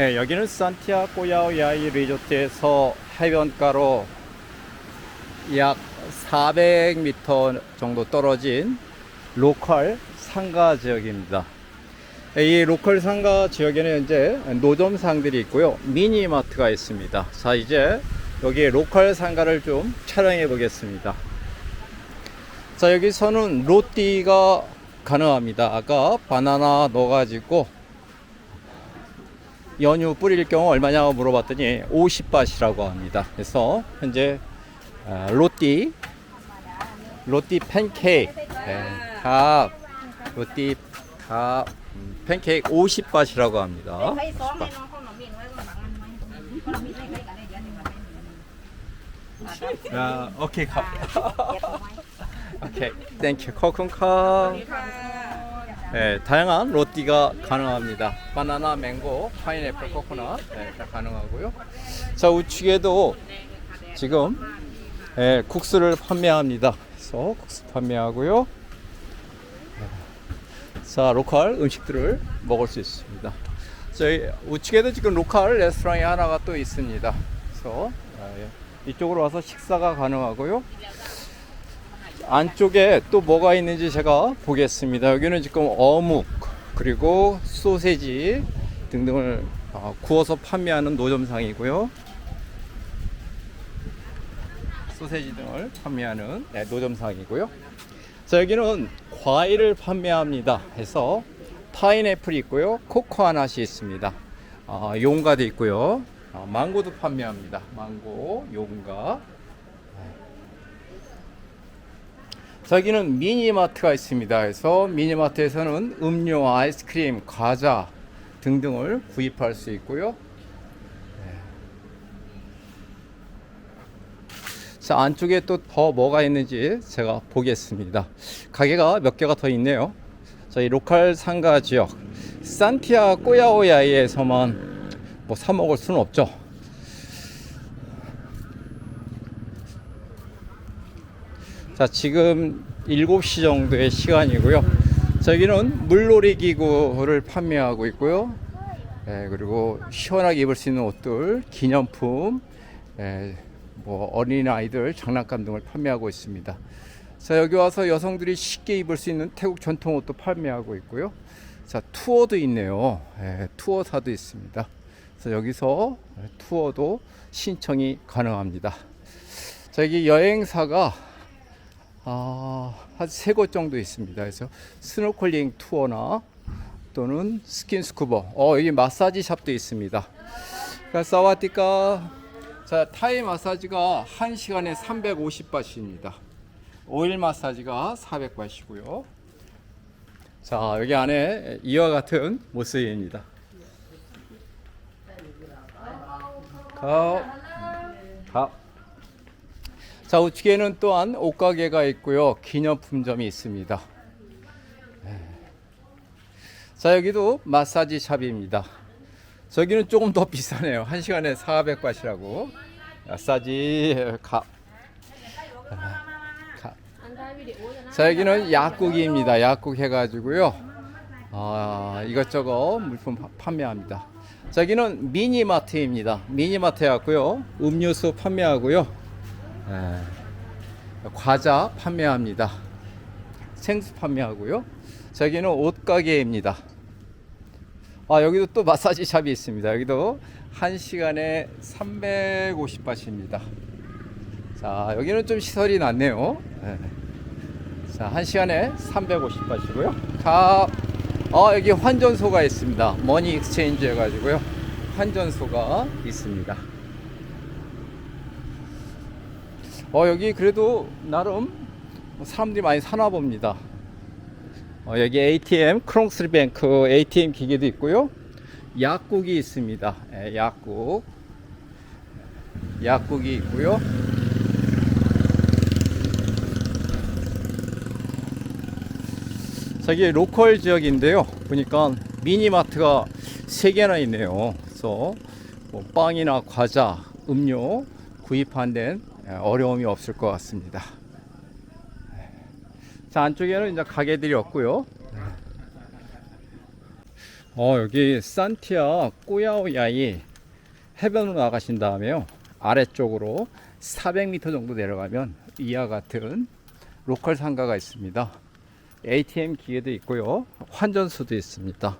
네, 여기는 산티아고 야오야이 리조트에서 해변가로 약 400m 정도 떨어진 로컬 상가 지역입니다. 이 로컬 상가 지역에는 이제 노점상들이 있고요. 미니마트가 있습니다. 자, 이제 여기 로컬 상가를 좀 촬영해 보겠습니다. 자, 여기서는 로띠가 가능합니다. 아까 바나나 넣어가지고 연유 뿌릴 경우 얼마냐고 물어봤더니 50바트라고 합니다. 그래서 현재 아, 로띠 로띠 팬케이크 네, 밥 로띠 밥 음, 팬케이크 50바트라고 합니다. thấy xóm này nó không nó miệng với con bằng ăn mấy con miệng này thấy cả đây giờ nhưng mà 아, 오케이 오케이. 땡큐. 코쿤카. 네, 다양한 로띠가 가능합니다. 바나나, 맹고, 파인애플, 코코넛 네, 다 가능하고요. 자, 우측에도 지금 예, 국수를 판매합니다. 그래서 국수 판매하고요. 네. 자, 로컬 음식들을 먹을 수 있습니다. 저희 우측에도 지금 로컬 레스토랑이 하나가 또 있습니다. 그래서 아, 예, 이쪽으로 와서 식사가 가능하고요. 안쪽에 또 뭐가 있는지 제가 보겠습니다. 여기는 지금 어묵 그리고 소세지 등등을 어, 구워서 판매하는 노점상이고요. 소세지 등을 판매하는 네, 노점상이고요. 자 여기는 과일을 판매합니다. 해서 파인애플이 있고요, 코코아넛이 있습니다. 아, 용가도 있고요, 아, 망고도 판매합니다. 망고, 용가. 자, 여기는 미니마트가 있습니다. 그래서 미니마트에서는 음료, 아이스크림, 과자 등등을 구입할 수 있고요. 네. 자, 안쪽에 또 더 뭐가 있는지 제가 보겠습니다. 가게가 몇 개가 더 있네요. 저희 로컬 상가 지역 산티아 꼬야오야이에서만 뭐 사 먹을 수는 없죠. 자, 지금 7시 정도의 시간이고요. 저기는 물놀이 기구를 판매하고 있고요. 예, 그리고 시원하게 입을 수 있는 옷들, 기념품, 예, 뭐 어린 아이들 장난감 등을 판매하고 있습니다. 자, 여기 와서 여성들이 쉽게 입을 수 있는 태국 전통 옷도 판매하고 있고요. 자, 투어도 있네요. 예, 투어사도 있습니다. 그래서 여기서 투어도 신청이 가능합니다. 자, 여기 여행사가 아, 한 세 곳 정도 있습니다. 그래서 스노클링 투어나 또는 스킨스쿠버, 어, 여기 마사지 샵도 있습니다. 그러니까 사와티카, 자, 타이 마사지가 1시간에 350바트입니다. 오일 마사지가 400바트이고요. 자, 여기 안에 이와 같은 모습입니다. 가, 가. 자 우측에는 또한 옷가게가 있고요. 기념품점이 있습니다. 네. 자 여기도 마사지 샵입니다. 저기는 조금 더 비싸네요. 1시간에 400바트라고. 마사지 가. 가. 자 여기는 약국입니다. 약국 해가지고요. 아, 이것저것 물품 파- 판매합니다. 자, 여기는 미니마트입니다. 미니마트 해갖고요. 음료수 판매하고요. 예, 과자 판매합니다. 생수 판매하고요. 저기는 옷가게입니다. 아, 여기도 또 마사지 샵이 있습니다. 여기도 1시간에 350바트입니다. 자, 여기는 좀 시설이 낮네요. 예. 자, 1시간에 350바트고요. 가, 아, 여기 환전소가 있습니다. 머니 익스체인지 해가지고요. 환전소가 있습니다. 어 여기 그래도 나름 사람들이 많이 사나 봅니다. 어, 여기 ATM 크롱스리뱅크 ATM 기계도 있고요. 약국이 있습니다. 예, 약국 약국이 있고요. 저기 로컬 지역인데요. 보니까 미니마트가 세 개나 있네요. 그래서 뭐 빵이나 과자, 음료 구입한 데는 어려움이 없을 것 같습니다. 자 안쪽에는 이제 가게들이 없고요. 어, 여기 산티아 꼬야오야이 해변으로 나가신 다음에요. 아래쪽으로 400m 정도 내려가면 이와 같은 로컬 상가가 있습니다. ATM 기계도 있고요. 환전소도 있습니다.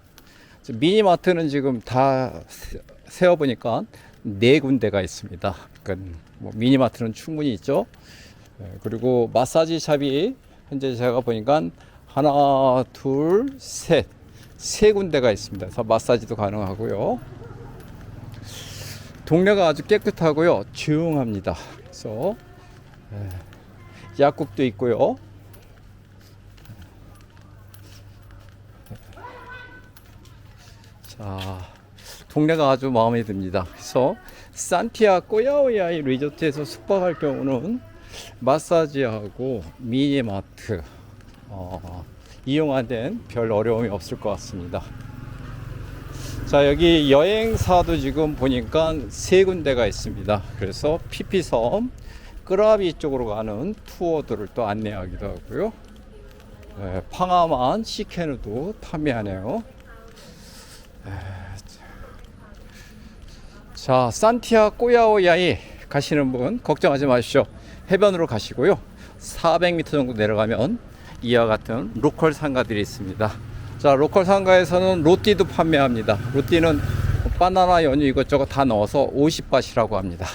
미니마트는 지금 다 세- 세어보니까 네 군데가 있습니다. 그러니까 뭐 미니마트는 충분히 있죠. 예, 그리고 마사지 샵이 현재 제가 보니까 하나, 둘, 셋, 세 군데가 있습니다. 그래서 마사지도 가능하고요. 동네가 아주 깨끗하고요, 조용합니다. 그래서 예, 약국도 있고요. 자, 동네가 아주 마음에 듭니다. 그래서 산티아 꼬야오야이 리조트에서 숙박할 경우는 마사지하고 미니마트 어, 이용하는 별 어려움이 없을 것 같습니다. 자 여기 여행사도 지금 보니까 세 군데가 있습니다. 그래서 피피섬 끄라비 쪽으로 가는 투어들을 또 안내하기도 하고요. 네, 팡아만 시케누도 판매하네요. 자, 산티아 꼬야오야이 가시는 분 걱정하지 마십시오. 해변으로 가시고요. 400m 정도 내려가면 이와 같은 로컬 상가들이 있습니다. 자, 로컬 상가에서는 로띠도 판매합니다. 로띠는 바나나 연유 이것저것 다 넣어서 50바시라고 합니다.